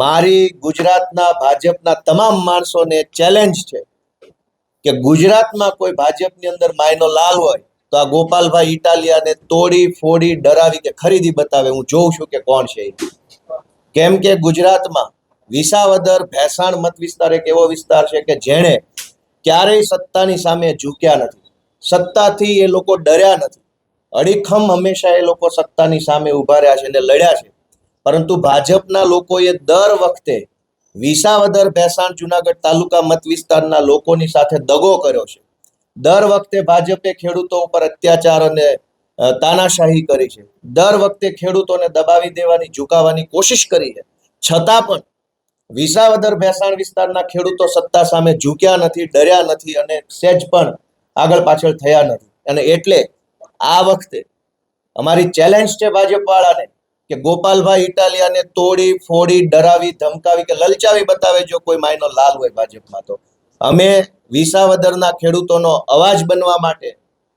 મારી ગુજરાતના ભાજપના તમામ માણસોને ચેલેન્જ છે કે ગુજરાતમાં કોઈ ભાજપની અંદર માયનો લાલ હોય તો આ ગોપાલભાઈ ઇટાલિયાને તોડી, ફોડી, ડરાવી કે ખરીદી બતાવે. હું જોઉં છું કે કોણ છે કેમ કે ગુજરાતમાં વિસાવદર, ભેસાણ મત વિસ્તાર એક એવો વિસ્તાર છે કે જેણે ક્યારેય સત્તાની સામે ઝૂક્યા નથી. સત્તાથી એ લોકો ડર્યા નથી. અડીખમ હંમેશા એ લોકો સત્તાની સામે ઊભા રહ્યા છે અને લડ્યા છે. પરંતુ ભાજપના લોકોએ દર વખતે વિસાવદર, ભેસાણ, જુનાગઢ તાલુકા મત વિસ્તારના લોકોની સાથે દગો કર્યો છે. દર વખતે ભાજપે ખેડૂતો ઉપર અત્યાચાર અને તાનાશાહી કરી છે. દર વખતે ખેડૂતોને દબાવી દેવાની, ઝુકાવવાની કોશિશ કરી છે. છતાં પણ વિસાવદર, ભેસાણ વિસ્તારના ખેડૂતો સત્તા સામે ઝૂક્યા નથી, ડર્યા નથી અને સહેજ પણ આગળ પાછળ થયા નથી. અને એટલે આ વખતે અમારી ચેલેન્જ છે ભાજપ વાળાને કે ગોપાલભાઈ ઇટાલિયાને તોડી, ફોડી, ડરાવી, ધમકાવી કે લલચાવી બતાવે જો કોઈ માયનો લાલ હોય ભાજપમાં તો. અમે વિસાવદરના ખેડૂતોનો અવાજ બનવા માટે,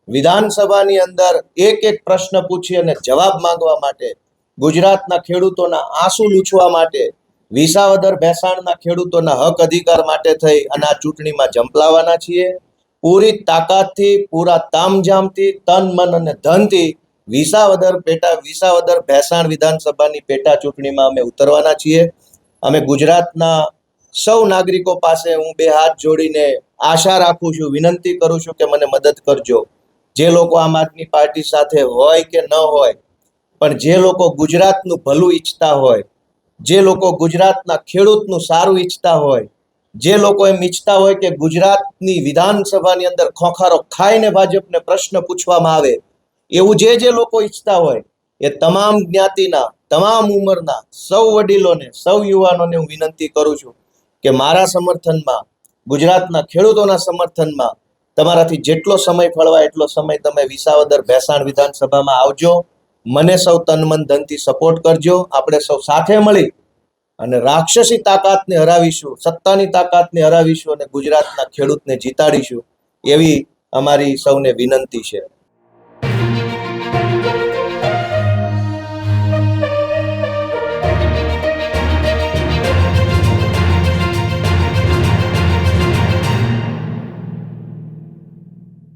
વિધાનસભાની અંદર એક એક પ્રશ્ન પૂછી અને જવાબ માંગવા માટે, ગુજરાતના ખેડૂતોના આંસુ લૂછવા માટે, વિસાવદર ભેસાણના ખેડૂતોના હક અધિકાર માટે થઈ અને આ ચૂંટણીમાં ઝંપલાવાના છીએ. પૂરી તાકાતથી, પૂરા તામઝામથી, તન, મન અને ધનથી વિસાવદર પેટા, વિસાવદર ભેસાણ વિધાનસભાની પેટા ચૂંટણીમાં અમે ઉતરવાના છીએ. અમે ગુજરાતના સૌ નાગરિકો પાસે હું બે હાથ જોડીને આશા રાખું છું, વિનંતી કરું છું કે મને મદદ કરજો. જે લોકો આમ આદમી પાર્ટી સાથે હોય કે ન હોય, પણ જે લોકો ગુજરાતનું ભલું ઈચ્છતા હોય, જે લોકો ગુજરાતના ખેડૂતનું સારું ઈચ્છતા હોય, જે લોકો એમ ઈચ્છતા હોય કે ગુજરાતની વિધાનસભાની અંદર ખોખારો ખાઈને ભાજપને પ્રશ્ન પૂછવામાં આવે એવું જે જે લોકો ઈચ્છતા હોય, એ તમામ જ્ઞાતિના, તમામ ઉંમરના, સૌ વડીલોને, સૌ યુવાનોને હું વિનંતી કરું છું કે મારા સમર્થનમાં, ગુજરાતના ખેડૂતોના સમર્થનમાં તમારાથી જેટલો સમય ફળવા એટલો સમય તમે વિસાવદર ભેસાણ વિધાનસભામાં આવજો. મને સૌ તન મન ધનથી સપોર્ટ કરજો. આપણે સૌ સાથે મળી અને રાક્ષસી તાકાતને હરાવીશું, સત્તાની તાકાતને હરાવીશું અને ગુજરાતના ખેડૂતને જીતાડીશું એવી અમારી સૌને વિનંતી છે.